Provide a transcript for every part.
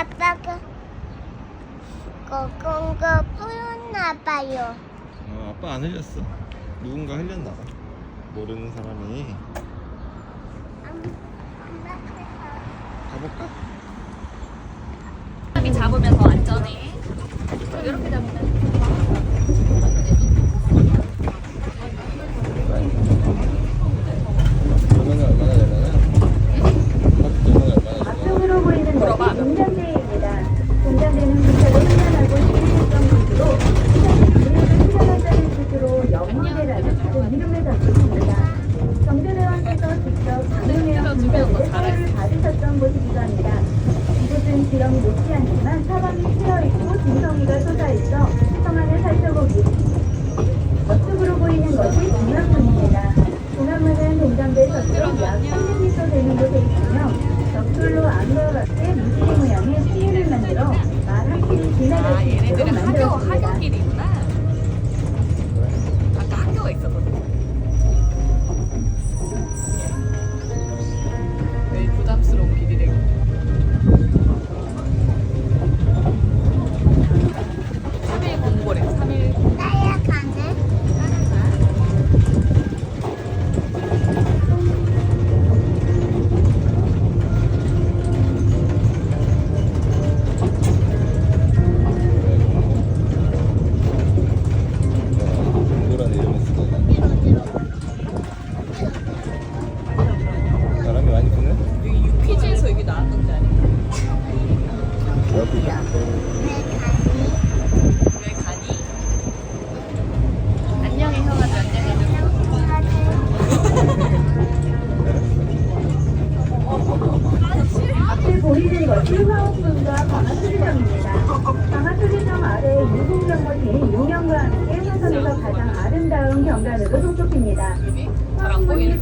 아빠가 거건 거 뿌렸나 봐요. 어, 아빠 안 흘렸어. 누군가 흘렸나 봐. 모르는 사람이 가볼까? 사람이 잡으면 더 안전해. 이렇게 잡으면. 조명이 얼마나 되려나? 조명이 얼마나 되려나? 앞쪽으로 보이는 물어봐. 것이 동장대입니다. 동장대는 부처로 훈련하고 11점 구조로 우리를 훈련한다는 뜻으로 영웅대라는 다른 이름을 갖고 있습니다. 정대대왕께서 직접 강릉의 군대의 사회를 받으셨던 곳이기도 합니다. 이곳은 지형이 높지 않지만 사방이 트여있고 진성이가 쏟아있어 성 안을 살펴보기 옆쪽으로 보이는 것이 중랑문입니다. 중랑문은 동장대 서쪽 약 300m 되는 곳에 있으며 벽돌로 안과 같게 무지개 모양의 시인을 만들어 말한 길이 지나갈 아, 수 있도록 만들었습니다.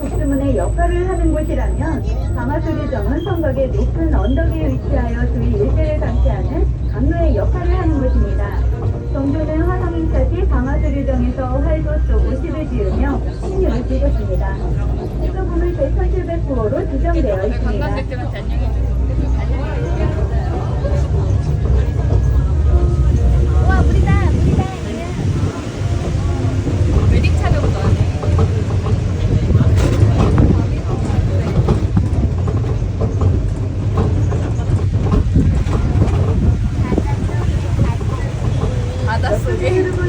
보이네. 북수문의 역할을 하는 곳이라면 강화수리정은 성곽의 높은 언덕에 위치하여 주위 일대를 감시하는 강로의 역할을 하는 곳입니다. 정조는 화성인까지 강화수리정에서 활도 쏘고 집을 지으며 신유를 찍었습니다. 수금을 제1709호로 지정되어 있습니다. 관광객들한테 안녕해줘. 우와 물이다 물이다. 웨딩 차려부터 하네. 바닷속에 흐르고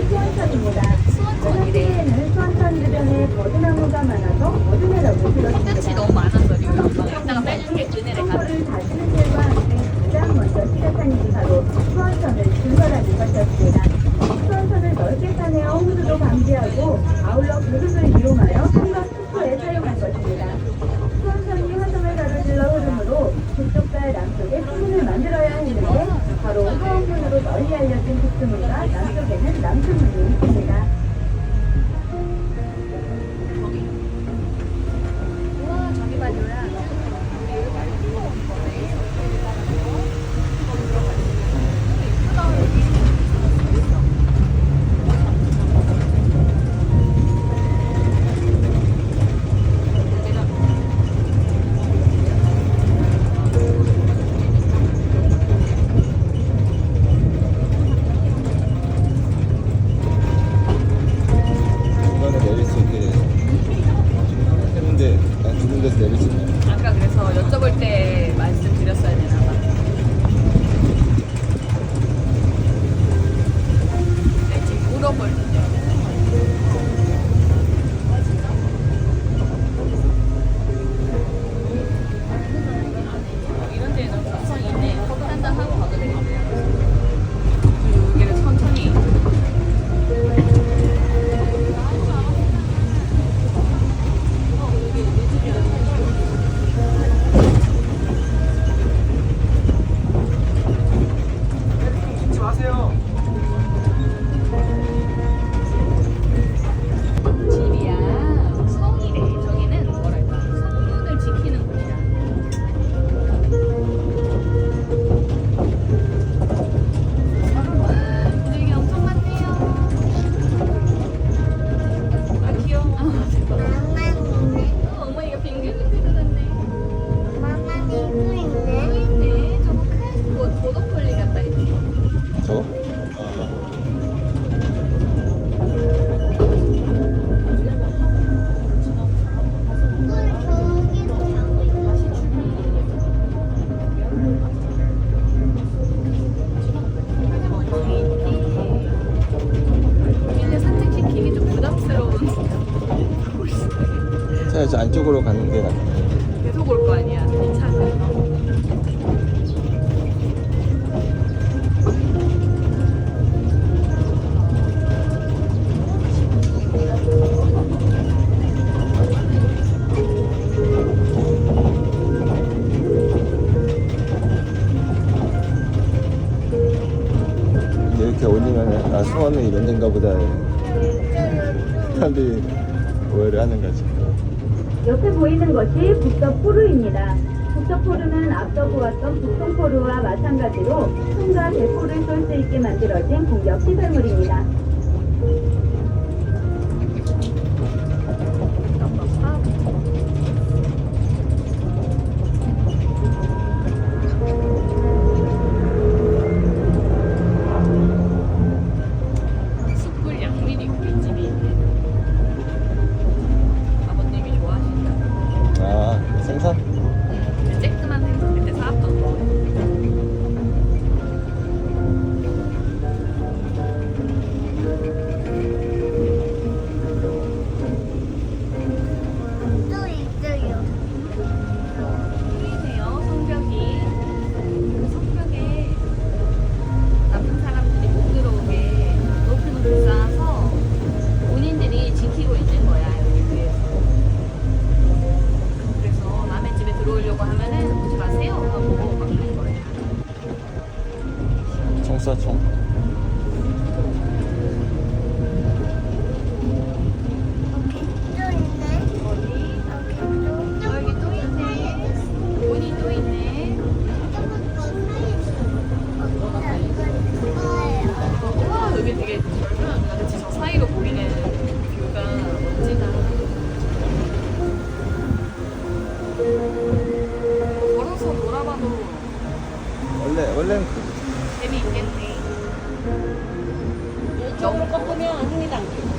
수원천입니다. 수원천이래. 수원천에는 수원천 주변에 버드나무가 많아서 버드나라고 끝이 불렀습니다. 너무 많아서 리우 이따가 빼줄게 그네를 가. 청소를 다지는 일과 함께 가장 먼저 시작한 일이 바로 수원천을 증설하는 것이었습니다. 수원천을 넓게 파내어 홍수도 방지하고 아울러 그릇을 이용하여 한강 숙소에 사용한 것입니다. 수원천이 화성을 가로질러 흐르므로 북쪽과 남쪽에 수문을 만들어야 바로 화원문으로 널리 알려진 북수문과 남쪽에는 남수문이 있습니다. 안쪽으로 가는 게 낫다. 계속 올 거 아니야 이 차는 근데 이렇게 올리면 아 수원은 이런 데인가 보다. 사람들이 오해를 하는 거지. 옆에 보이는 것이 북서포루입니다. 북서포루는 앞서 보았던 북동포루와 마찬가지로 총과 대포를 쏠 수 있게 만들어진 공격 시설물입니다. 원래 원래는 그- 재미있겠네 이쪽으로 꺾으면 흥미당. 아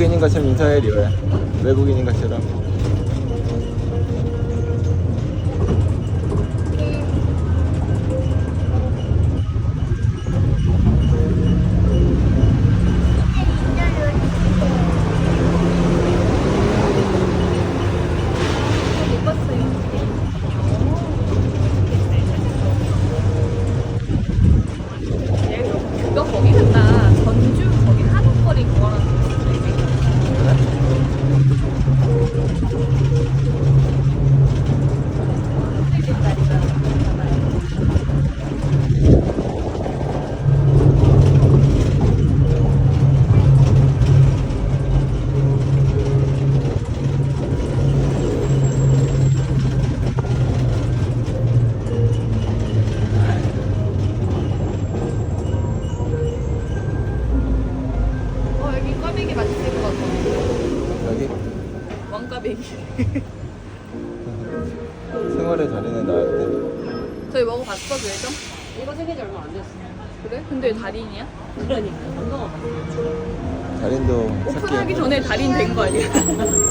외국인인 것처럼 인사해 리오야. 외국인인 것처럼. 왕꽈배기 생활의 달인에 나왔대. 저희 먹어봤어 그래죠? 이거 생긴 지 얼마 안 됐어. 그래? 근데 왜 달인이야? 그러니까. 안 먹어봤어. 달인도 오픈하기 찾기 전에 달인 된 거 아니야?